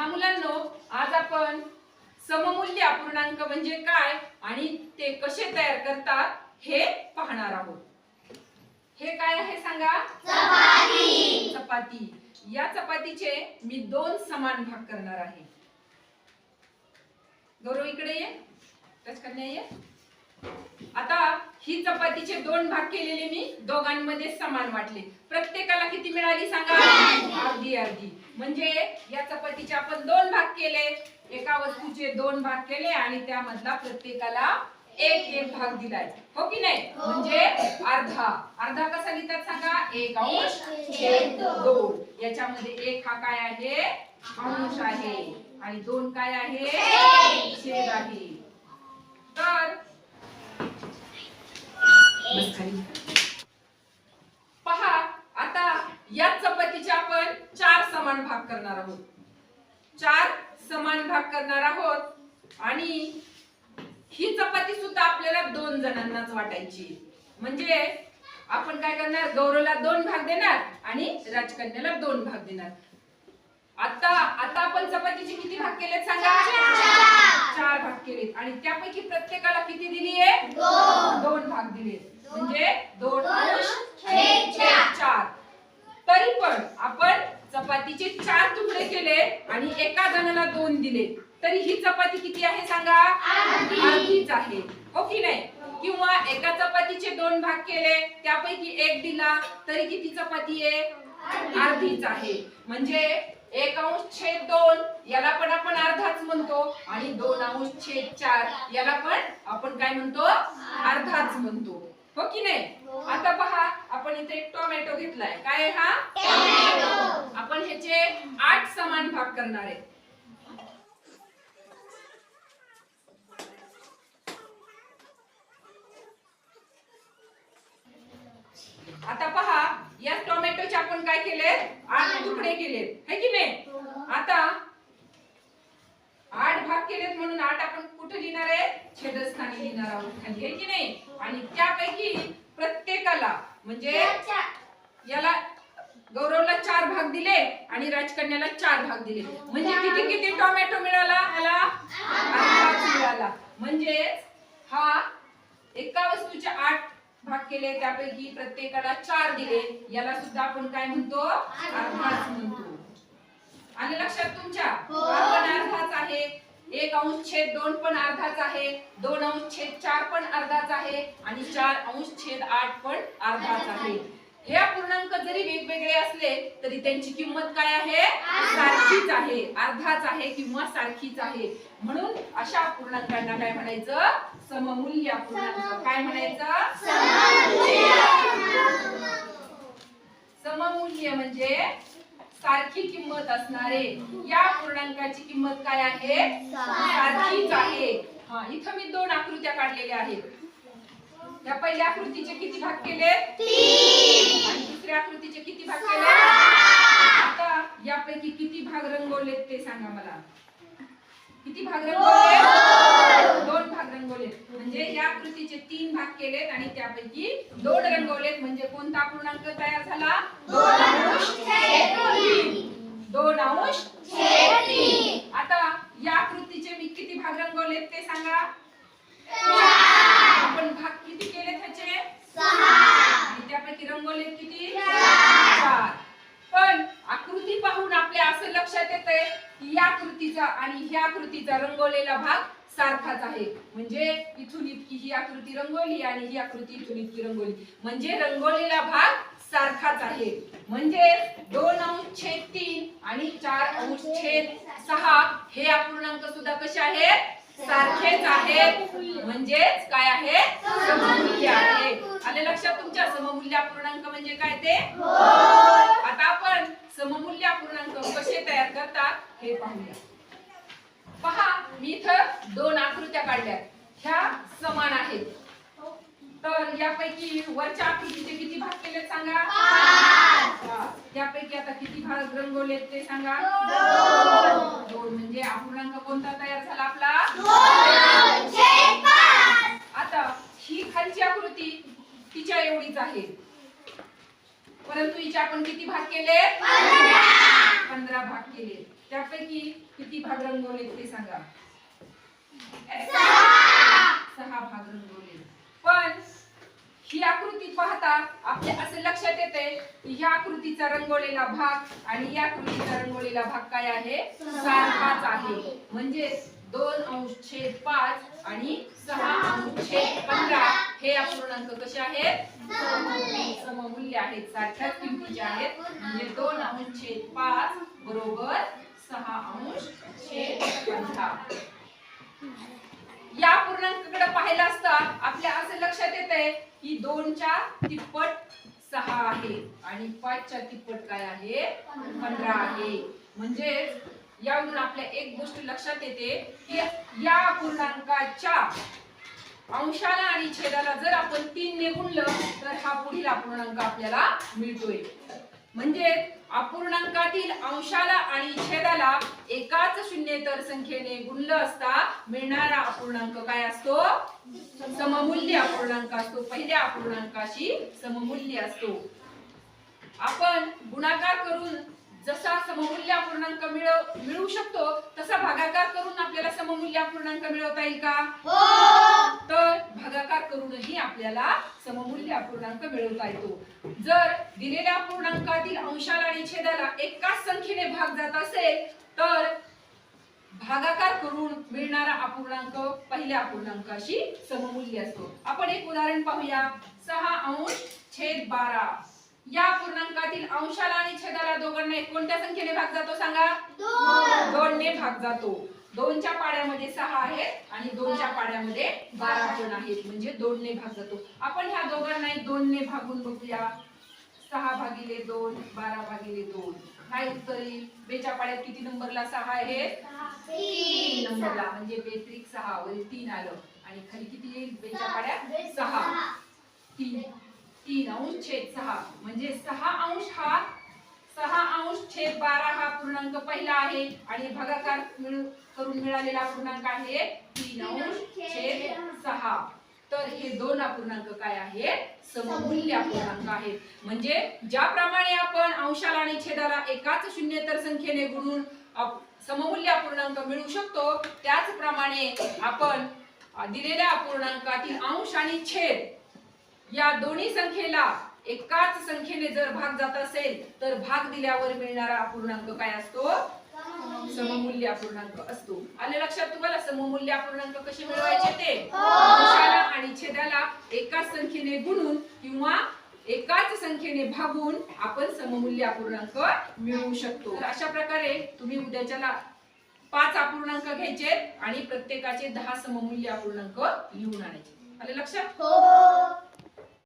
पहा मुलांनो आज आपण सममूल्य अपूर्णांक म्हणजे काय आणि ते कसे तयार करतात हे पाहणार आहोत. हे काय आहे सांगा? चपाती. या चपातीचे मी दोन समान भाग करणार आहे. गौरव इकडे ये. कन्या ये. आता ही चपातीचे दोन भाग केलेले मी. दोघांमध्ये समान वाटले. प्रत्येकाला किती मिळाली सांगा? अर्धी अर्धी. म्हणजे या चपातीचे आपण दोन भाग केले. एका वस्तूचे दोन भाग केले आणि त्यामधला प्रत्येकाला एक एक भाग दिलाय. हो की नाही? म्हणजे अर्धा. अर्धा कसा लिहितात सांगा? एक अंश दोन. याच्यामध्ये एक हा काय आहे? अंश आहे. आणि दोन काय आहे? छेद आहे. तर बस खाली. पहा आता या चपातीचे आपण चार समान भाग करणार आहोत. चार समान भाग करणार आहोत आणि ही चपाती सुद्धा आपल्याला दोन जणांनाच वाटायची. म्हणजे आपण काय करणार? गौरवला दोन भाग देणार आणि राजकन्याला दोन भाग देणार. आता आता आपण चपातीचे किती भाग केलेत सांगा? चार. भाग केलेत. आणि त्यापैकी प्रत्येकाला किती दिली आहे दोन भाग दिले म्हणजे दोन अंश छेद चार. तरी पण आपण चपातीचे चार तुकडे केले आणि एका जणाला दोन दिले. तरी ही चपाती किती आहे सांगा? अर्धीच आहे. हो की नाही? किंवा एका चपातीचे दोन भाग केले त्यापैकी एक दिला तरी किती चपाती आहे? अर्धीच आहे. म्हणजे एक अंश छेद दोन याला पण आपण अर्धाच म्हणतो. आणि दोन अंश छेद चार याला पण आपण काय म्हणतो? अर्धाच म्हणतो. हो की नाही? आता पहा आपण इथे एक टोमॅटो घेतलाय. काय हा? आपण ह्याचे आठ समान भाग करणार आहे. आता पहा या टोमॅटोचे आपण काय केले? आठ तुकडे केले है की नाही? आता आठ भाग केलेत म्हणून आठ आपण कुठे लिहिणार आहे? छेदस्थानी लिहिणार आहोत. खाली आहे की नाही? आणि त्यापैकी प्रत्येकाला म्हणजे याला गौरवला चार भाग दिले आणि राजकन्याला चार भाग दिले. म्हणजे किती किती टोमॅटो मिळाला? याला मिळाला. म्हणजे हा एका वस्तूचे आठ भाग केले त्यापैकी प्रत्येकाला चार दिले. याला सुद्धा आपण काय म्हणतो? अर्धाच म्हणतो. आले लक्षात तुमच्या? हा. अर्धाच आहे. एक अंश छेद दोन पण अर्धाच आहे दोन अंश छेद चार पण अर्धाच आहे आणि चार अंश छेद आठ पण अर्धाच आहे. हे अपूर्णांक जरी वेगवेगळे असले तरी त्यांची किंमत काय आहे? सारखीच आहे. अर्धाच आहे किंवा सारखीच आहे. म्हणून अशा अपूर्णांकांना काय म्हणायचं? सममूल्य अपूर्णांक काय म्हणायचं? सममूल्य म्हणजे सारखी किंमत असणारे. या पूर्णांकाची किंमत काय आहे? सारखीच आहे. हा इथं मी दोन आकृत्या काढलेल्या आहेत. या पहिल्या आकृतीचे किती भाग केले? आणि दुसऱ्या आकृतीचे किती भाग केले? आता यापैकी किती भाग रंगवलेत ते सांगा मला. किती भाग रंगवले दोन भाग रंगवलेत म्हणजे या आकृतीचे तीन भाग केलेत आणि त्यापैकी दोन रंगवलेत. म्हणजे कोणता पूर्णांक तयार झाला? दोन अंश. आता या आकृतीचे मी किती भाग रंगवलेत ते सांगा? आपण भाग किती केले त्याचे आणि त्यापैकी रंगवलेत किती? चार. पण आकृती पाहून आपल्या असं लक्षात येतंय की या आकृतीचा आणि ह्या आकृतीचा रंगवलेला भाग सारखाच आहे. म्हणजे इथून इतकी ही आकृती रंगवली आणि ही आकृती इथून इतकी रंगवली. म्हणजे रंगवलेला भाग सारखाच आहे. म्हणजे दोन अंश छेद तीन आणि चार अंश छेद सहा हे अपूर्णांक सुद्धा कसे आहेत? सारखेच आहेत. म्हणजेच काय आहे? सममूल्य आहे. आले लक्षात तुमच्या? सममूल्य अपूर्णांक म्हणजे काय ते? आता आपण सममूल्य अपूर्णांक कसे तयार करतात हे पाहूया. पहा मी इथं दोन आकृत्या काढल्या ह्या समान आहेत. तर यापैकी वरच्या आकृतीचे किती भाग केलेत सांगा. त्यापैकी आता किती भाग रंगवलेत ते सांगा? दोन. म्हणजे अपूर्णांक कोणता तयार झाला आपला? आता ही खालची आकृती तिच्या एवढीच आहे. परंतु हिचे आपण किती भाग केले पंधरा. भाग केले त्यापैकी किती भाग रंगवले ते सांगा. सहा भाग रंगवले पण ही आकृती पाहता आपल्या असे लक्षात येते की ह्या आकृतीचा रंगवलेला भाग आणि या आकृतीचा रंगवलेला भाग काय आहे? सारखाच आहे. म्हणजेच दोन अंश छेद पाच आणि सहा अंश छेद पंधरा हे अपूर्णांक कसे आहेत? सममूल्य आहेत. सारख्याच किमतीचे आहेत म्हणजे दोन अंश छेद पाच बरोबर सहा अंश पंधरा. या पूर्णांकाकडे पाहिलं असता आपल्या असं लक्षात येतंय की दोनच्या तिप्पट सहा आहे आणि पाचच्या तिप्पट काय आहे? पंधरा आहे. म्हणजेच यावरून आपल्या एक गोष्ट लक्षात येते की या पूर्णांकाच्या अंशाला आणि छेदाला जर आपण तीन ने गुणलं तर हा पुढील अपूर्णांक आपल्याला मिळतोय. म्हणजे अपूर्णांकातील अंशाला आणि छेदाला एकाच शून्येतर संख्येने गुणलं असता मिळणारा अपूर्णांक काय असतो? सममूल्य अपूर्णांक असतो. पहिल्या अपूर्णांकाशी सममूल्य असतो. आपण गुणाकार करून जसा सममूल्य अपूर्णांक मिळव मिळवू शकतो तसा भागाकार करून आपल्याला सममूल्य अपूर्णांक मिळवता येईल का? तर भागाकार करूनही आपल्याला सममूल्य अपूर्णांक मिळवता येतो. जर दिलेल्या अपूर्णांकातील अंशाला आणि छेदाला एकाच संख्येने भाग जात असेल तर भागाकार करून मिळणारा अपूर्णांक पहिल्या अपूर्णांकाशी सममूल्य असतो. आपण एक उदाहरण पाहूया. सहा अंश छेद बारा. या पूर्णांकातील अंशाला आणि छेदाला दोघांना कोणत्या संख्येने भाग जातो सांगा? दोन. ने भाग जातो. दोनच्या पाड्यामध्ये सहा आहेत आणि दोनच्या पाड्यामध्ये बारा पण आहेत. म्हणजे दोन ने भाग जातो. आपण ह्या दोघांना दोन ने भागून बघूया. सहा भागिले दोन बारा भागिले दोन. काय उत्तर येईल बेच्या पाड्यात किती नंबरला सहा आहे? तीन. नंबरला. म्हणजे बेत्रिक सहा वरील तीन आलं. आणि खाली किती येईल? बेच्या पाड्यात सहा. अंश छेद सहा. म्हणजे सहा अंश हा सहा अंश छेद बारा हा पूर्णांक पहिला आहे. आणि भागाकार मिळू करून मिळालेला पूर्णांक आहे तीन अंश छेद सहा. तर हे दोन अपूर्णांक काय आहेत सममूल्य अपूर्णांक आहेत म्हणजे ज्याप्रमाणे आपण अंशाला आणि छेदाला एकाच शून्येतर संख्येने गुणून सममूल्य अपूर्णांक मिळवू शकतो त्याचप्रमाणे आपण दिलेल्या अपूर्णांकातील अंश आणि छेद या दोन्ही संख्येला एकाच संख्येने जर भाग जात असेल तर भाग दिल्यावर मिळणारा अपूर्णांक काय असतो? सममूल्य अपूर्णांक असतो. आले लक्षात तुम्हाला? सममूल्य अपूर्णांक कसे मिळवायचे ते? अंशाला आणि छेदाला एकाच संख्येने गुणून किंवा एकाच संख्येने भागून आपण सममूल्य अपूर्णांक मिळवू शकतो. तर अशा प्रकारे तुम्ही उद्याच्याला पाच अपूर्णांक घ्यायचे आणि प्रत्येकाचे दहा सममूल्य अपूर्णांक लिहून आणायचे. आले लक्षात? हो.